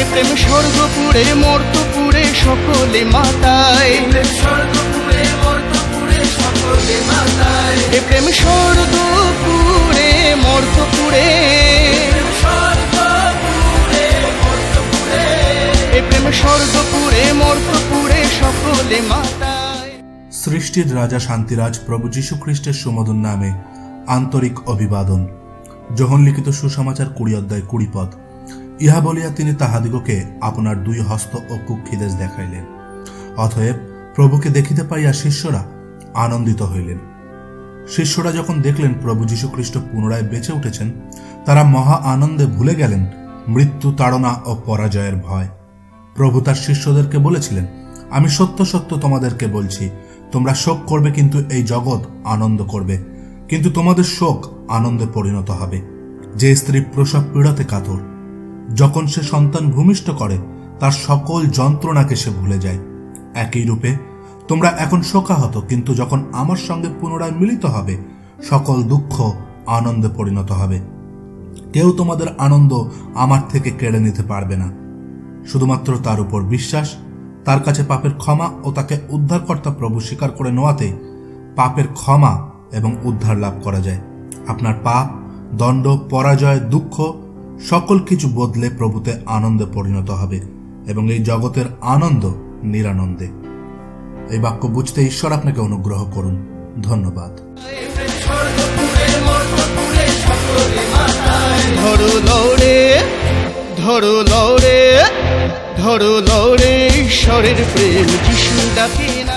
এ প্রেম স্বর্গপুরে মর্তপুরে সকলে মাতায়। স্বর্গপুরে মর্তপুরে সকলে মাতায়। প্রেম স্বর্গপুরে মর্তপুরে। প্রেম স্বর্গপুরে মর্তপুরে। সকলে মাতায়। সৃষ্টির রাজা শান্তিরাজ প্রভু যীশু খ্রিস্টের সুমধুর নামে আন্তরিক অভিবাদন। যোহন লিখিত সুসমাচার কুড়ি অধ্যায় কুড়ি পদ। ইহা বলিয়া তিনি তাহাদিগকে আপনার দুই হস্ত ও কুক্ষিদেশ দেখাইলেন। অতএব প্রভুকে দেখিতে পাইয়া শিষ্যরা আনন্দিত হইলেন। শিষ্যরা যখন দেখলেন প্রভু যীশু খ্রিস্ট পুনরায় বেঁচে উঠেছেন, তারা মহা আনন্দে ভুলে গেলেন মৃত্যু তাড়না ও পরাজয়ের ভয়। প্রভু তার শিষ্যদেরকে বলেছিলেন, আমি সত্য সত্য তোমাদেরকে বলছি, তোমরা শোক করবে কিন্তু এই জগৎ আনন্দ করবে, কিন্তু তোমাদের শোক আনন্দে পরিণত হবে। যে স্ত্রী প্রসব পীড়াতে কাতর যখন সে সন্তান ভূমিষ্ঠ করে, তার সকল যন্ত্রণাকে সে ভুলে যায়। একই রূপে, তোমরা এখন শোকাহত, কিন্তু যখন আমার সঙ্গে পুনরায় মিলিত হবে, সকল দুঃখ আনন্দে পরিণত হবে। কেউ তোমাদের আনন্দ আমার থেকে কেড়ে নিতে পারবে না। শুধুমাত্র তার উপর বিশ্বাস, তার কাছে পাপের ক্ষমা ও তাকে উদ্ধারকর্তা প্রভু স্বীকার করে নেওয়াতে পাপের ক্ষমা এবং উদ্ধার লাভ করা যায়। আপনার পাপ, দণ্ড, পরাজয়, দুঃখ সকল কিছু বদলে প্রভুতে আনন্দে পরিণত হবে এবং এই জগতের আনন্দ নিরানন্দে। এই বাক্য বুঝতে ঈশ্বর আপনাকে অনুগ্রহ করুন। ধন্যবাদ। ধরো লড়ে ধরো লড়ে ধরো লড়ে ঈশ্বরের প্রেম যিশু ডাকে